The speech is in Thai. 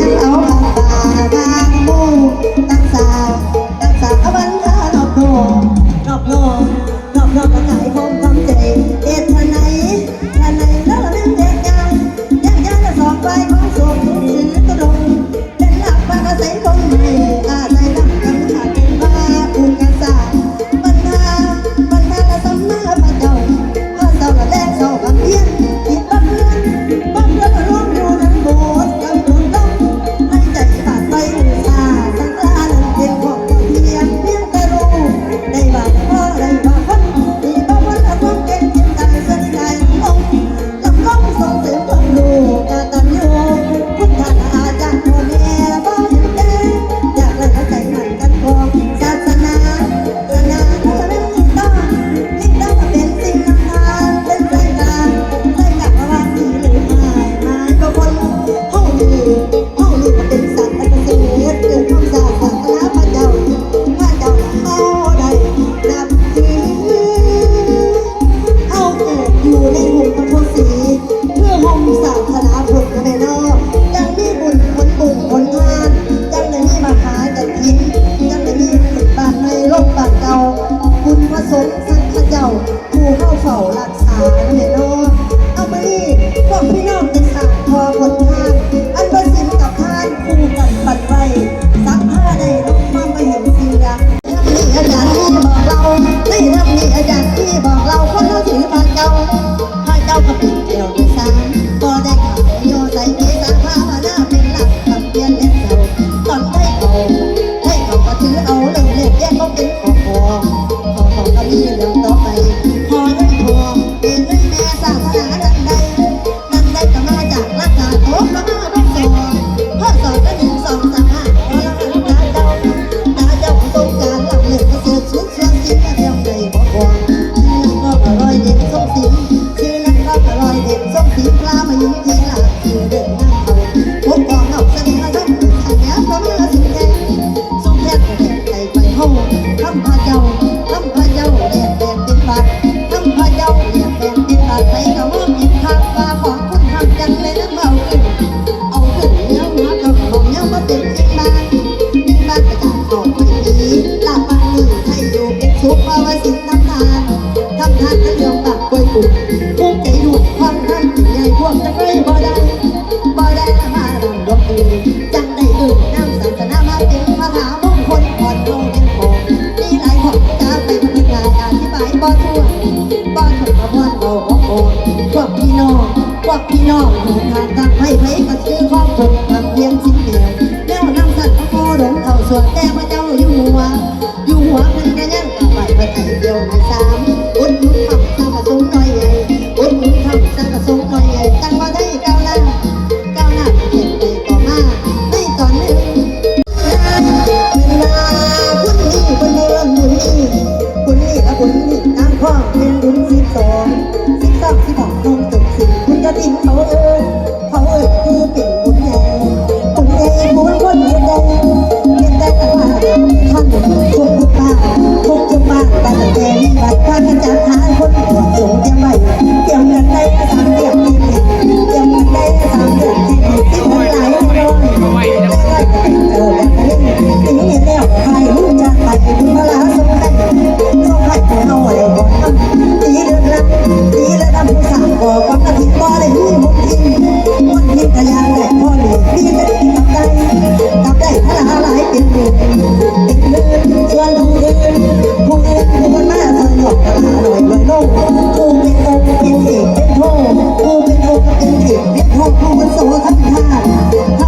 ยังเอาตาตา ใจบอกวงเมื่ออร่อยเด็ดส้งสิ่ง น้องพวกพี่น้องหูงานทางไพ่ไพ่ก็ซื้อข้องผกทำเพียงชิ้นเดียวแล้วนั่สัตว์ก็โดนเอาส่วนแต่ กูเป็นนกเป็นเขียดเป็นทองกูเป็นนกเป็นเขียดเป็นทองกูเป็นโสดทั้งห้า